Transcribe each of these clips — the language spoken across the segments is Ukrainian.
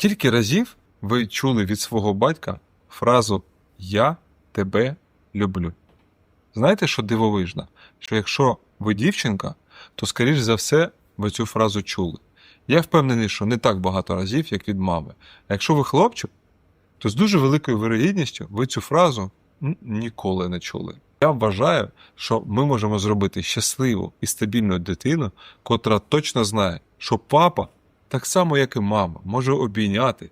Кілька разів ви чули від свого батька фразу Я тебе люблю. Знаєте, що дивовижно? Що якщо ви дівчинка, то, скоріш за все, ви цю фразу чули. Я впевнений, що не так багато разів, як від мами. А якщо ви хлопчик, то з дуже великою вирогідністю ви цю фразу ніколи не чули. Я вважаю, що ми можемо зробити щасливу і стабільну дитину, котра точно знає, що папа, так само як і мама, може обійняти.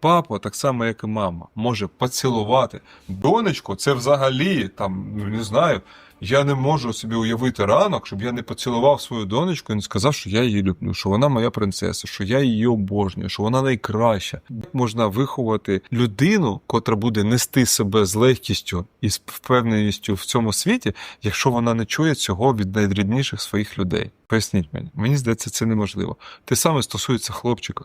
Папа, так само як і мама, може поцілувати. Донечко, це взагалі там, ну, не знаю. Я не можу собі уявити ранок, щоб я не поцілував свою донечку і не сказав, що я її люблю, що вона моя принцеса, що я її обожнюю, що вона найкраща. Як можна виховати людину, котра буде нести себе з легкістю і з впевненістю в цьому світі, якщо вона не чує цього від найдрібніших своїх людей? Поясніть мені, мені здається, це неможливо. Те саме стосується хлопчика.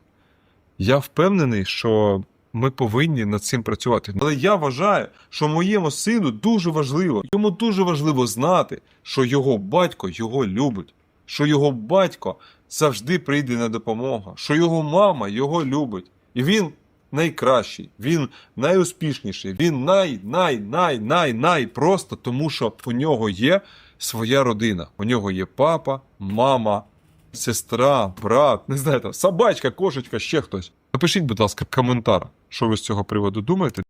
Я впевнений, що ми повинні над цим працювати. Але я вважаю, що моєму сину дуже важливо, йому дуже важливо знати, що його батько його любить, що його батько завжди прийде на допомогу, що його мама його любить. І він найкращий, він найуспішніший, він най, най, най, най, най просто тому, що у нього є своя родина. У нього є папа, мама, сестра, брат, не знаю, там, собачка, кошечка, ще хтось. Напишіть, будь ласка, коментар, що ви з цього приводу думаєте.